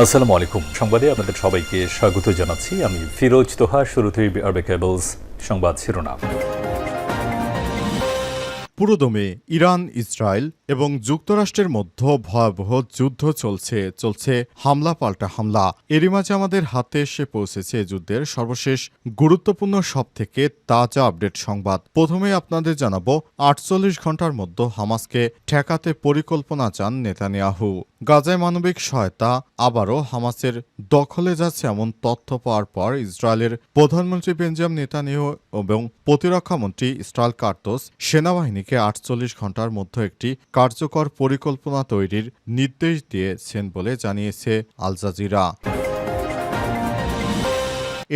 আসসালামু আলাইকুম। সংবাদে আপনাদের সবাইকে স্বাগত জানাচ্ছি। আমি ফিরোজ তোহা শুরুতেই আরবে কেবলস সংবাদ শিরোনাম। পুরোদমে ইরান, ইসরায়েল এবং যুক্তরাষ্ট্রের মধ্যে ভয়াবহ যুদ্ধ চলছে চলছে হামলা পাল্টা হামলা। এরই মাঝে আমাদের হাতে এসে পৌঁছেছে যুদ্ধের সর্বশেষ গুরুত্বপূর্ণ সব থেকে তাজা আপডেট সংবাদ। প্রথমে আপনাদের জানাব, আটচল্লিশ ঘণ্টার মধ্যে হামাসকে ঠেকাতে পরিকল্পনা চান নেতানিয়াহু। গাজায় মানবিক সহায়তা, আবারও হামাসের দখলে যাচ্ছে এমন তথ্য পাওয়ার পর ইসরায়েলের প্রধানমন্ত্রী বেঞ্জাম নেতানিয়াহু এবং প্রতিরক্ষামন্ত্রী ইসরায়েল কার্তোস সেনাবাহিনীকে আটচল্লিশ ঘণ্টার মধ্যে একটি কার্যকর পরিকল্পনা তৈরির নির্দেশ দিয়েছেন বলে জানিয়েছে আল জাজিরা।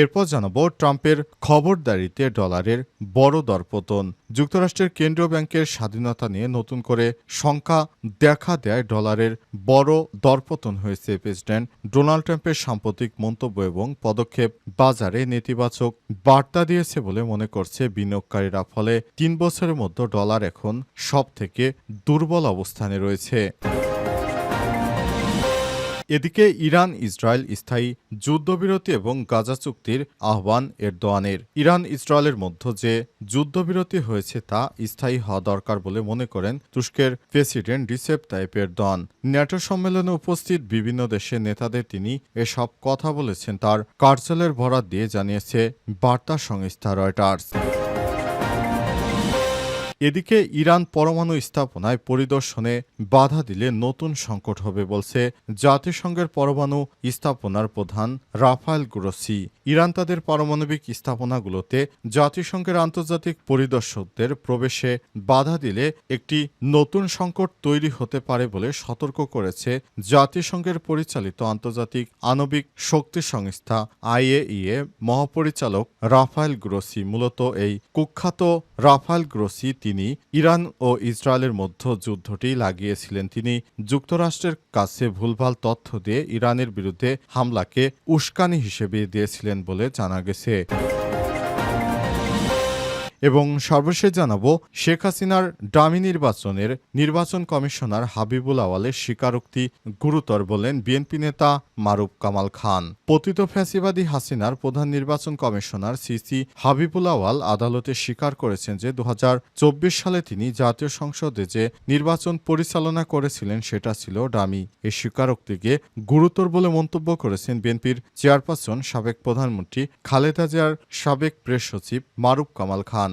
এরপর জানাব ট্রাম্পের খবরদারিতে ডলারের বড় দরপতন। যুক্তরাষ্ট্রের কেন্দ্রীয় ব্যাংকের স্বাধীনতা নিয়ে নতুন করে শঙ্কা দেখা দেয় ডলারের বড় দরপতন হয়েছে প্রেসিডেন্ট ডোনাল্ড ট্রাম্পের সাম্প্রতিক মন্তব্য এবং পদক্ষেপ বাজারে নেতিবাচক বার্তা দিয়েছে বলে মনে করছে বিনিয়োগকারীরা। ফলে তিন বছরের মধ্যে ডলার এখন সব থেকে দুর্বল অবস্থানে রয়েছে। এদিকে ইরান, ইসরায়েল স্থায়ী যুদ্ধবিরতি এবং গাজা চুক্তির আহ্বান এরদোয়ানের। ইরান, ইসরায়েলের মধ্যে যে যুদ্ধবিরতি হয়েছে তা স্থায়ী হওয়া দরকার বলে মনে করেন তুর্স্কের president Recep Tayyip Erdogan. NATO সম্মেলনে উপস্থিত বিভিন্ন দেশের নেতাদের তিনি এসব কথা বলেছেন। তার কার্যালয়ের বরাত দিয়ে জানিয়েছে বার্তা সংস্থা রয়টার্স। এদিকে ইরান পরমাণু স্থাপনায় পরিদর্শনে বাধা দিলে নতুন সংকট হবে বলছে জাতিসংঘের পরমাণু স্থাপনার প্রধান রাফায়েল গ্রোসি। ইরান তাদের পারমাণবিক স্থাপনাগুলোতে জাতিসংঘের আন্তর্জাতিক পরিদর্শকদের প্রবেশে বাধা দিলে একটি নতুন সংকট তৈরি হতে পারে বলে সতর্ক করেছে জাতিসংঘের পরিচালিত আন্তর্জাতিক আণবিক শক্তি সংস্থা আইএইএ মহাপরিচালক রাফায়েল গ্রোসি। মূলত এই কুখ্যাত রাফায়েল গ্রোসি তিনি ইরান ও ইসরায়েলের মধ্য যুদ্ধটি লাগিয়েছিলেন। তিনি যুক্তরাষ্ট্রের কাছে ভুলভাল তথ্য দিয়ে ইরানের বিরুদ্ধে হামলাকে উস্কানি হিসেবে দিয়েছিলেন বলে জানা গেছে। এবং সর্বশেষ জানাব, শেখ হাসিনার ডামি নির্বাচনের নির্বাচন কমিশনার হাবিবুল আওয়ালের স্বীকারোক্তি গুরুতর বলেন বিএনপি নেতা মারুফ কামাল খান। পতিত ফ্যাসিবাদী হাসিনার প্রধান নির্বাচন কমিশনার সিসি হাবিবুল আওয়াল আদালতে স্বীকার করেছেন যে দু হাজার চব্বিশ সালে তিনি জাতীয় সংসদে যে নির্বাচন পরিচালনা করেছিলেন সেটা ছিল ডামি। এই স্বীকারোক্তিকে গুরুতর বলে মন্তব্য করেছেন বিএনপির চেয়ারপারসন সাবেক প্রধানমন্ত্রী খালেদা জিয়ার সাবেক প্রেস সচিব মারুফ কামাল খান।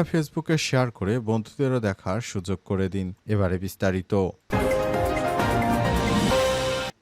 ফেসবুকে শেয়ার করে বন্ধুদেরও দেখার সুযোগ করে দিন। এবারে বিস্তারিত।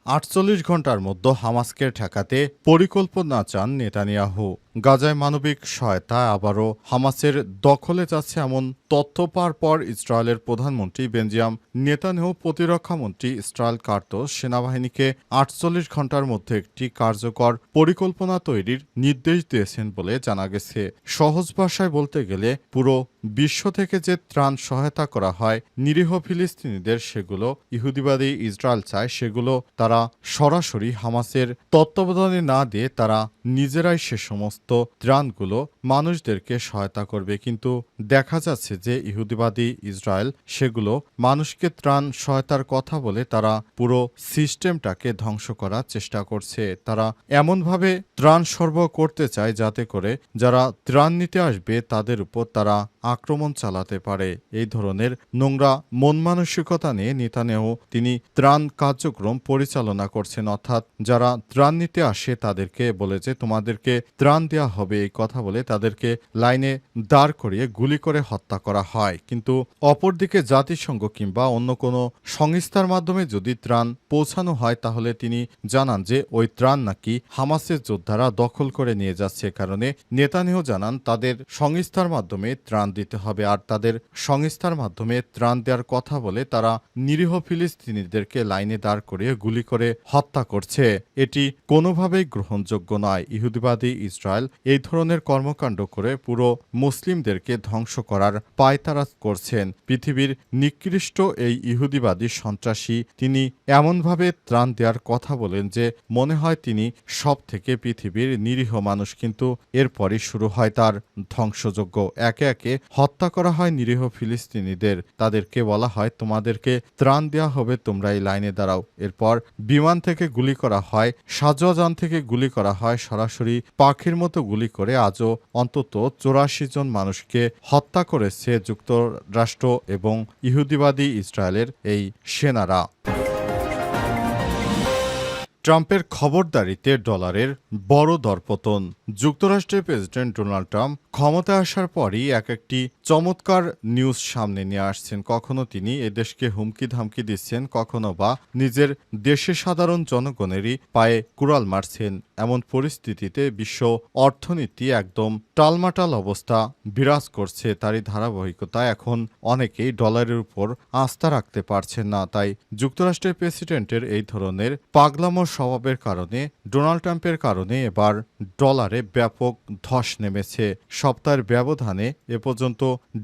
আটচল্লিশ ঘণ্টার মধ্যে হামাসকে ঠেকাতে পরিকল্পনা চান নেতানিয়াহু। গাজায় মানবিক সহায়তা আবারও হামাসের দখলে যাচ্ছে এমন তথ্য পাওয়ার পর ইসরায়েলের প্রধানমন্ত্রী বেঞ্জিয়াম নেতানিয়াহু প্রতিরক্ষামন্ত্রী ইসরায়েল কার্তোস সেনাবাহিনীকে আটচল্লিশ ঘণ্টার মধ্যে একটি কার্যকর পরিকল্পনা তৈরির নির্দেশ দিয়েছেন বলে জানা গেছে। সহজ ভাষায় বলতে গেলে পুরো বিশ্ব থেকে যে ত্রাণ সহায়তা করা হয় নিরীহ ফিলিস্তিনিদের সেগুলো ইহুদিবাদী ইসরায়েল চায়, সেগুলো তারা সরাসরি হামাসের তত্ত্বাবধানে না দিয়ে তারা নিজেরাই সে সমস্ত ত্রাণগুলো মানুষদেরকে সহায়তা করবে। কিন্তু দেখা যাচ্ছে যে ইহুদিবাদী ইসরায়েল সেগুলো মানুষকে ত্রাণ সহায়তার কথা বলে তারা পুরো সিস্টেমটাকে ধ্বংস করার চেষ্টা করছে। তারা এমনভাবে ত্রাণ সরবরাহ করতে চায় যাতে করে যারা ত্রাণ নিতে আসবে তাদের উপর তারা আক্রমণ চালাতে পারে। এই ধরনের নোংরা মন মানসিকতা নিয়ে নেতানেও তিনি ত্রাণ কার্যক্রম পরিচালনা করছেন। অর্থাৎ যারা ত্রাণ নিতে আসে, তাদেরকে বলে যে, তোমাদেরকে ত্রাণ দেওয়া হবে। এই কথা বলে তাদেরকে লাইনে দাঁড় করিয়ে গুলি করে হত্যা করা হয়। কিন্তু অপরদিকে জাতিসংঘ কিংবা অন্য কোনো সংস্থার মাধ্যমে যদি ত্রাণ পৌঁছানো হয়, তাহলে তিনি জানান যে, ওই ত্রাণ নাকি হামাসের যোদ্ধারা দখল করে নিয়ে যাচ্ছে। কারণে নেতানিয়াহু জানান, তাদের সংস্থার মাধ্যমে ত্রাণ দিতে হবে আর তাদের সংস্থার মাধ্যমে ত্রাণ দেওয়ার কথা বলে তারা নিরীহ ফিলিস্তিনিদেরকে লাইনে দাঁড় করিয়ে গুলি করে হত্যা করছে। এটি কোনোভাবেই গ্রহণযোগ্য নয়। ইহুদিবাদী ইসরায়েল এই ধরনের কর্মকাণ্ড করে পুরো মুসলিমদেরকে ধ্বংস করার পায়তারা করছেন। পৃথিবীর নিকৃষ্ট এই ইহুদিবাদী সন্ত্রাসী তিনি এমনভাবে ত্রাণ দেওয়ার কথা বলেন যে মনে হয় তিনি সব থেকে পৃথিবীর নিরীহ মানুষ, কিন্তু এরপরই শুরু হয় তার ধ্বংসযজ্ঞ। একে একে হত্যা করা হয় নিরীহ ফিলিস্তিনিদের। তাদেরকে বলা হয়, তোমাদেরকে ত্রাণ দেওয়া হবে, তোমরা এই লাইনে দাঁড়াও। এরপর বিমান থেকে গুলি করা হয়, সাজোয়াজান থেকে গুলি করা হয়, সরাসরি পাখির মতো গুলি করে আজও অন্তত চৌরাশি জন মানুষকে হত্যা করেছে যুক্তরাষ্ট্র এবং ইহুদিবাদী ইসরায়েলের এই সেনারা। ট্রাম্পের খবরদারিতে ডলারের বড় দরপতন। যুক্তরাষ্ট্রের প্রেসিডেন্ট ডোনাল্ড ট্রাম্প ক্ষমতায় আসার পরই এক একটি চমৎকার নিউজ সামনে নিয়ে আসছেন। কখনো তিনি এদেশকে হুমকি ধামকি দিচ্ছেন, কখনো বা নিজের দেশের সাধারণ জনগণেরই পায়ে কুড়াল মারছেন। এমন পরিস্থিতিতে বিশ্ব অর্থনীতি একদম টালমাটাল অবস্থা বিরাজ করছে। তারই ধারাবাহিকতা এখন অনেকেই ডলারের উপর আস্থা রাখতে পারছেন না। তাই যুক্তরাষ্ট্রের প্রেসিডেন্টের এই ধরনের পাগলামো স্বভাবের কারণে, ডোনাল্ড ট্রাম্পের কারণে এবার ডলারে ব্যাপক ধস নেমেছে। সপ্তাহের ব্যবধানে এ পর্যন্ত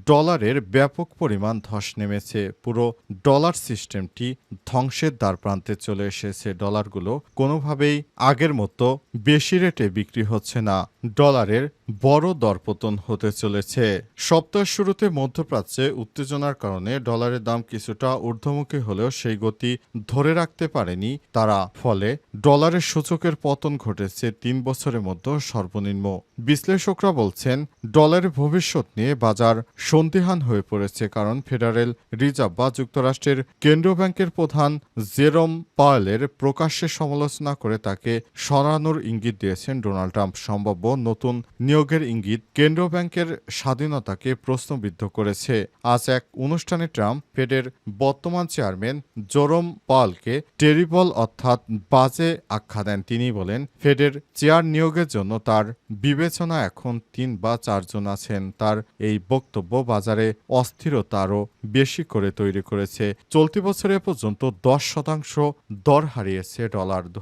ডলারের ব্যাপক পরিমাণ ধস নেমেছে। পুরো ডলার সিস্টেমটি ধ্বংসের দ্বার প্রান্তে চলে এসেছে। ডলারগুলো কোনোভাবেই আগের মতো বেশি রেটে বিক্রি হচ্ছে না। ডলারের বড় দরপতন হতে চলেছে। সপ্তাহ শুরুতে মধ্যপ্রাচ্যে উত্তেজনার কারণে ডলারের দাম কিছুটা ঊর্ধ্বমুখী হলেও সেই গতি ধরে রাখতে পারেনি তারা। ফলে ডলারের সূচকের পতন ঘটেছে তিন বছরের মধ্যে সর্বনিম্ন। বিশ্লেষকরা বলছেন, ডলারের ভবিষ্যৎ নিয়ে বাজার সন্দিহান হয়ে পড়েছে কারণ ফেডারেল রিজার্ভ বা যুক্তরাষ্ট্রের কেন্দ্রীয় ব্যাংকের প্রধান জেরম পাওয়েলের প্রকাশ্যে সমালোচনা করে তাকে সরানোর ইঙ্গিত দিয়েছেন ডোনাল্ড ট্রাম্প। সম্ভাব্য নতুন নিয়োগের ইঙ্গিত কেন্দ্রীয় ব্যাংকের স্বাধীনতাকে প্রশ্নবিদ্ধ করেছে। আজ এক অনুষ্ঠানে ট্রাম্প, ফেডের বর্তমান চেয়ারম্যান জোরম পালকে টেরিবল অর্থাৎ বাজে আখ্যা দেন তিনি বলেন, ফেডের চেয়ার নিয়োগের জন্য তার বিবেচনা এখন তিন বা চারজন আছেন। তার এই বক্তব্য বাজারে অস্থিরতা আরও বেশি করে তৈরি করেছে। চলতি বছরে পর্যন্ত দশ শতাংশ দর হারিয়েছে ডলার। দু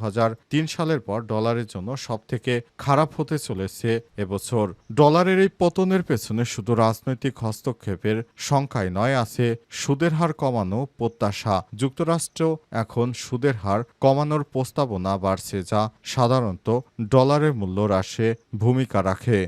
সালের পর ডলারের জন্য সবথেকে খারাপ হতে চলেছে এবছর ডলারের এই পতনের পেছনে শুধু রাজনৈতিক হস্তক্ষেপের সংখ্যায় নয়, আছে সুদের হার কমানো প্রত্যাশা। যুক্তরাষ্ট্র এখন সুদের হার কমানোর প্রস্তাবনা বাড়ছে যা সাধারণত ডলারের মূল্য হ্রাসে ভূমিকা রাখে।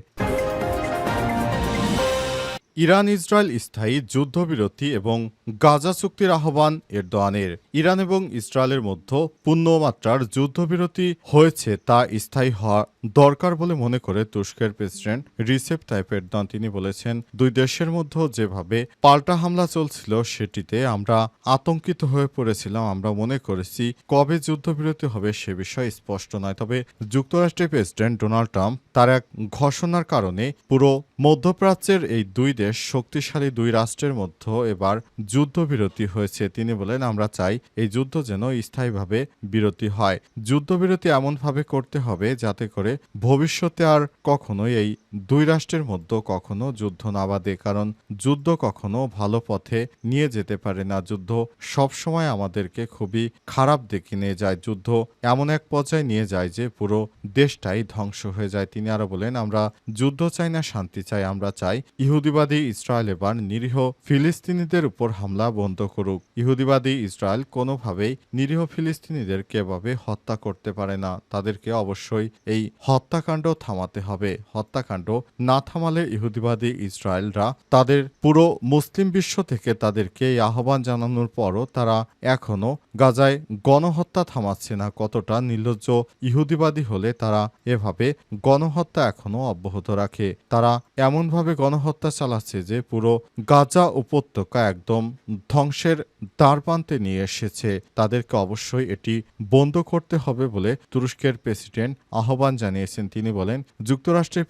ইরান ইসরায়েল স্থায়ী যুদ্ধবিরতি এবং গাজা চুক্তির আহ্বান এরদোয়ানের। ইরান এবং ইসরায়েলের মধ্যে পূর্ণমাত্রার যুদ্ধবিরতি হয়েছে তা স্থায়ী হওয়া দরকার বলে মনে করে তুরস্কের প্রেসিডেন্ট রিসেপ তাইপ এরদোয়ান তিনি বলেছেন, দুই দেশের মধ্যে যেভাবে পাল্টা হামলা চলছিল সেটিতে আমরা আতঙ্কিত হয়ে পড়েছিলাম। আমরা মনে করেছি কবে যুদ্ধবিরতি হবে সে বিষয়ে স্পষ্ট নয়। তবে যুক্তরাষ্ট্রের প্রেসিডেন্ট ডোনাল্ড ট্রাম্প তার এক ঘোষণার কারণে পুরো মধ্যপ্রাচ্যের এই দুই দেশ শক্তিশালী দুই রাষ্ট্রের মধ্যে এবার যুদ্ধবিরতি হয়েছে। তিনি বলেন, আমরা চাই এই যুদ্ধ যেন স্থায়ীভাবে বিরতি হয়। যুদ্ধবিরতি এমনভাবে করতে হবে যাতে করে ভবিষ্যতে আর কখনোই এই দুই রাষ্ট্রের মধ্যে কখনো যুদ্ধ না বাঁধে কারণ যুদ্ধ কখনো ভালো পথে নিয়ে যেতে পারে না। যুদ্ধ সবসময় আমাদেরকে খুবই খারাপ দিকে নিয়ে যায়। যুদ্ধ এমন এক পর্যায়ে নিয়ে যায় যে পুরো দেশটাই ধ্বংস হয়ে যায়। তিনি আরও বলেন, আমরা যুদ্ধ চাই না, শান্তি চাই। আমরা চাই ইহুদিবাদী ইসরায়েল এবার নিরীহ ফিলিস্তিনিদের উপর হামলা বন্ধ করুক। ইহুদিবাদী ইসরায়েল কোনোভাবেই নিরীহ ফিলিস্তিনিদেরকে এভাবে হত্যা করতে পারে না। তাদেরকে অবশ্যই এই হত্যাকাণ্ড থামাতে হবে। হত্যাকাণ্ড না থামালে ইহুদিবাদী ইসরায়েলরা তাদের পুরো মুসলিম বিশ্ব থেকে তাদেরকে এই আহ্বান জানানোর পরও তারা এখনও গাজায় গণহত্যা থামাচ্ছে না। কতটা নির্লজ্জ ইহুদিবাদী হলে তারা এভাবে গণহত্যা এখনও অব্যাহত রাখে। তারা এমনভাবে গণহত্যা চালাচ্ছে যে পুরো গাজা উপত্যকা একদম ধ্বংসের দ্বারপ্রান্তে নিয়ে এসেছে। তাদেরকে অবশ্যই এটি বন্ধ করতে হবে বলে তুরস্কের প্রেসিডেন্ট আহ্বান জানিয়েছেন। তিনি বলেন, যুক্তরাষ্ট্রের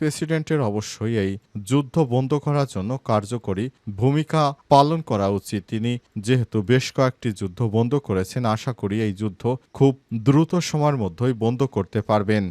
প্রেসিডেন্টের অবশ্যই এই যুদ্ধ বন্ধ করার জন্য কার্যকরী ভূমিকা পালন করা উচিত। তিনি যেহেতু বেশ কয়েকটি যুদ্ধ বন্ধ করেছেন, আশা করি এই যুদ্ধ খুব দ্রুত সময়ের মধ্যেই বন্ধ করতে পারবেন।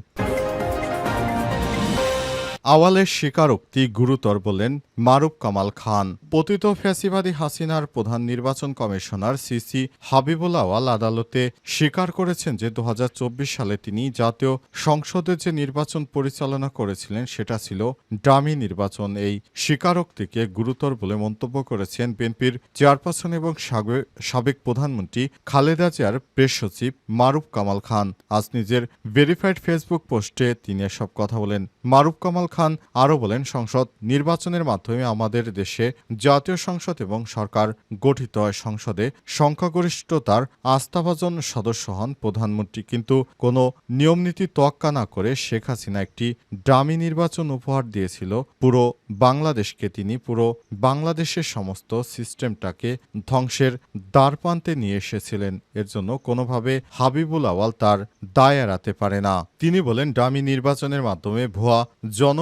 আওয়ালের স্বীকারোক্তি গুরুতর বলেন মারুফ কামাল খান। পতিত ফ্যাসিবাদী হাসিনার প্রধান নির্বাচন কমিশনার সিসি হাবিবুল আওয়াল আদালতে স্বীকার করেছেন যে দু হাজার চব্বিশ সালে তিনি জাতীয় সংসদে যে নির্বাচন পরিচালনা করেছিলেন সেটা ছিল ডামি নির্বাচন। এই স্বীকারোক্তিকে গুরুতর বলে মন্তব্য করেছেন বিএনপির চেয়ারপারসন এবং সাবে- সাবেক প্রধানমন্ত্রী খালেদা জিয়ার প্রেস সচিব মারুফ কামাল খান। আজ নিজের ভেরিফাইড ফেসবুক পোস্টে তিনি এসব কথা বলেন। মারুফ কামাল খান আরও বলেন, সংসদ নির্বাচনের মাধ্যমে আমাদের দেশে জাতীয় সংসদ এবং সরকার গঠিত হয়। সংসদে সংখ্যাগরিষ্ঠতার আস্থাভাজন সদস্য হন প্রধানমন্ত্রী। কিন্তু কোনো নিয়মনীতি তোয়াক্কা না করে শেখ হাসিনা একটি ডামি নির্বাচন উপহার দিয়েছিল। পুরো বাংলাদেশকে তিনি, পুরো বাংলাদেশের সমস্ত সিস্টেমটাকে ধ্বংসের দ্বারপ্রান্তে নিয়ে এসেছিলেন। এর জন্য কোনোভাবে হাবিবুল আওয়াল তার দায় এড়াতে পারে না। তিনি বলেন ডামি নির্বাচনের মাধ্যমে ভুয়া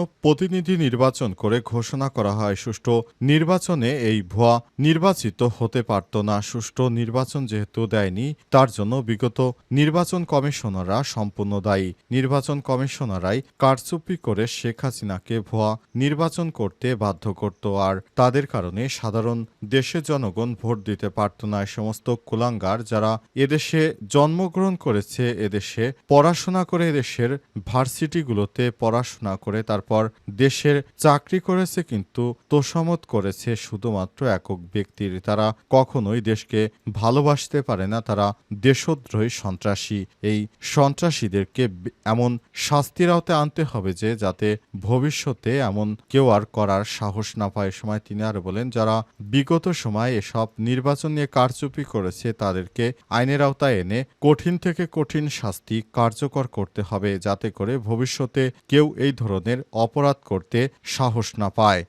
জনপ্রতিনিধি নির্বাচন করে ঘোষণা করা হয়, সুষ্ঠু নির্বাচনে এই ভুয়া নির্বাচিত হতে পারত না। সুষ্ঠু নির্বাচন যেহেতু দেয়নি, তার জন্য বিগত নির্বাচন কমিশনাররা সম্পূর্ণ দায়ী। নির্বাচন কমিশনাররাই কারচুপি করে শেখ হাসিনাকে ভুয়া নির্বাচন করতে বাধ্য করত আর তাদের কারণে সাধারণ দেশের জনগণ ভোট দিতে পারত না। সমস্ত কুলাঙ্গার যারা এদেশে জন্মগ্রহণ করেছে, এদেশে পড়াশোনা করে, এদেশের ভার্সিটিগুলোতে পড়াশোনা করে, তারপর দেশের চাকরি করেছে কিন্তু তোষামত করেছে শুধুমাত্র একক ব্যক্তির। তারা কখনোই দেশকে ভালোবাসতে পারে না, তারা দেশদ্রোহী সন্ত্রাসী। এই সন্ত্রাসীদেরকে এমন শাস্তির আওতায় আনতে হবে যে, যাতে ভবিষ্যতে এমন কেউ আর করার সাহস না পায়। সময় তিনি আরও বলেন, যারা বিগত সময় এসব নির্বাচন নিয়ে কারচুপি করেছে, তাদেরকে আইনের আওতায় এনে কঠিন থেকে কঠিন শাস্তি কার্যকর করতে হবে, যাতে করে ভবিষ্যতে কেউ এই ধরনের অপরাধ করতে সাহস না পায়।